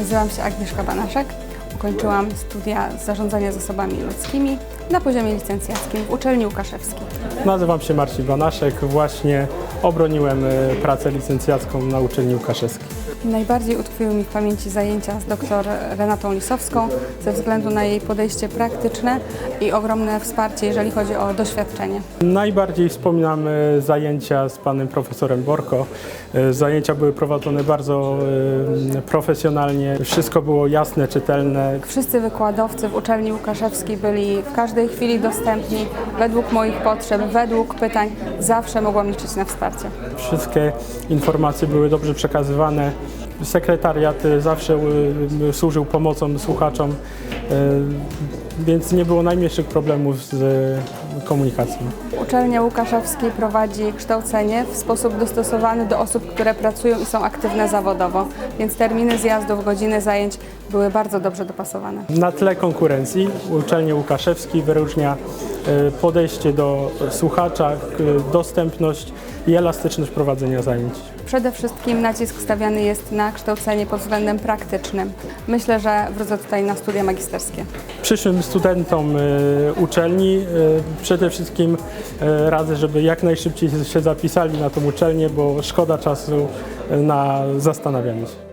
Nazywam się Agnieszka Banaszek. Ukończyłam studia zarządzania zasobami ludzkimi na poziomie licencjackim w uczelni Łukaszewskiej. Nazywam się Marcin Banaszek. Właśnie obroniłem e, pracę licencjacką na uczelni Łukaszewskiej. Najbardziej utkwiły mi w pamięci zajęcia z dr Renatą Lisowską ze względu na jej podejście praktyczne i ogromne wsparcie, jeżeli chodzi o doświadczenie. Najbardziej wspominam zajęcia z panem profesorem Borko. E, Zajęcia były prowadzone bardzo e, profesjonalnie. Wszystko było jasne, czytelne. Wszyscy wykładowcy w uczelni Łukaszewskiej byli w każdej chwili dostępni według moich potrzeb, według pytań. Zawsze mogłam liczyć na wsparcie. Wszystkie informacje były dobrze przekazywane. Sekretariat zawsze e, służył pomocą słuchaczom, więc nie było najmniejszych problemów z komunikacją. Uczelnia Łukaszewskiej prowadzi kształcenie w sposób dostosowany do osób, które pracują i są aktywne zawodowo, więc terminy zjazdów, godziny zajęć były bardzo dobrze dopasowane. Na tle konkurencji uczelnia Łukaszewski wyróżnia podejście do słuchacza, dostępność i elastyczność prowadzenia zajęć. Przede wszystkim nacisk stawiany jest na kształcenie pod względem praktycznym. Myślę, że wrócę tutaj na studia magisterskie. Przyszłym studentom e, uczelni e, przede wszystkim e, radzę, żeby jak najszybciej się zapisali na tą uczelnię, bo szkoda czasu na zastanawianie się.